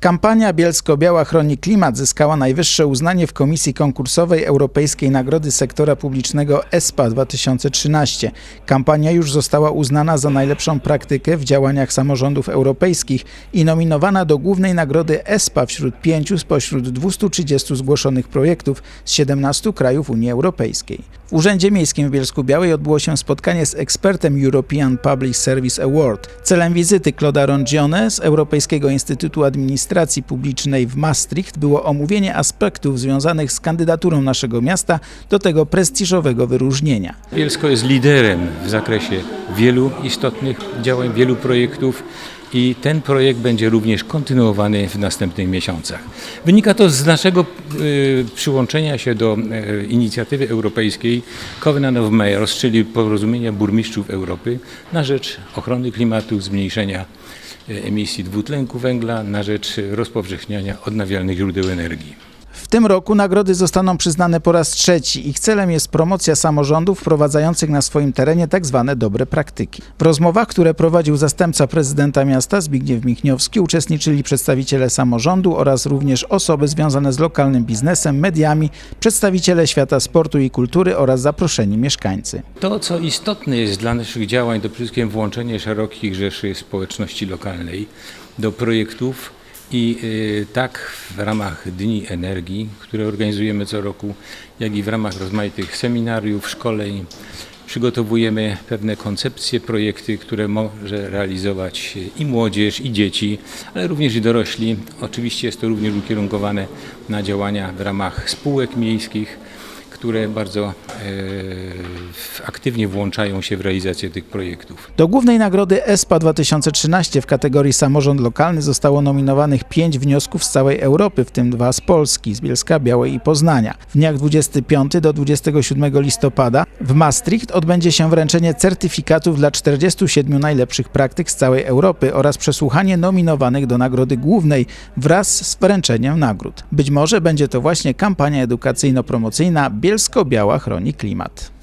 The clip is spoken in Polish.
Kampania Bielsko-Biała chroni klimat zyskała najwyższe uznanie w Komisji Konkursowej Europejskiej Nagrody Sektora Publicznego ESPA 2013. Kampania już została uznana za najlepszą praktykę w działaniach samorządów europejskich i nominowana do głównej nagrody ESPA wśród pięciu spośród 230 zgłoszonych projektów z 17 krajów Unii Europejskiej. W Urzędzie Miejskim w Bielsku-Białej odbyło się spotkanie z ekspertem European Public Service Award. Celem wizyty Claude'a Rongione z Europejskiego Instytutu Administracji Publicznej w Maastricht było omówienie aspektów związanych z kandydaturą naszego miasta do tego prestiżowego wyróżnienia. Bielsko jest liderem w zakresie wielu istotnych działań, wielu projektów i ten projekt będzie również kontynuowany w następnych miesiącach. Wynika to z naszego y, przyłączenia się do y, inicjatywy europejskiej Covenant of Mayors, czyli porozumienia burmistrzów Europy na rzecz ochrony klimatu, zmniejszenia y, emisji dwutlenku węgla, na rzecz rozpowszechniania odnawialnych źródeł energii. Tym roku nagrody zostaną przyznane po raz trzeci. Ich celem jest promocja samorządów wprowadzających na swoim terenie tak zwane dobre praktyki. W rozmowach, które prowadził zastępca prezydenta miasta Zbigniew Michniowski, uczestniczyli przedstawiciele samorządu oraz również osoby związane z lokalnym biznesem, mediami, przedstawiciele świata sportu i kultury oraz zaproszeni mieszkańcy. To, co istotne jest dla naszych działań, to przede wszystkim włączenie szerokich rzeszy społeczności lokalnej do projektów i y, tak w ramach Dni Energii, które organizujemy co roku, jak i w ramach rozmaitych seminariów, szkoleń, przygotowujemy pewne koncepcje, projekty, które może realizować i młodzież, i dzieci, ale również i dorośli. Oczywiście jest to również ukierunkowane na działania w ramach spółek miejskich, które bardzo e, aktywnie włączają się w realizację tych projektów. Do głównej nagrody ESPA 2013 w kategorii samorząd lokalny zostało nominowanych pięć wniosków z całej Europy, w tym dwa z Polski, z Bielska Białej i Poznania. W dniach 25 do 27 listopada w Maastricht odbędzie się wręczenie certyfikatów dla 47 najlepszych praktyk z całej Europy oraz przesłuchanie nominowanych do nagrody głównej wraz z wręczeniem nagród. Być może będzie to właśnie kampania edukacyjno-promocyjna Bielsko-Biała chroni klimat.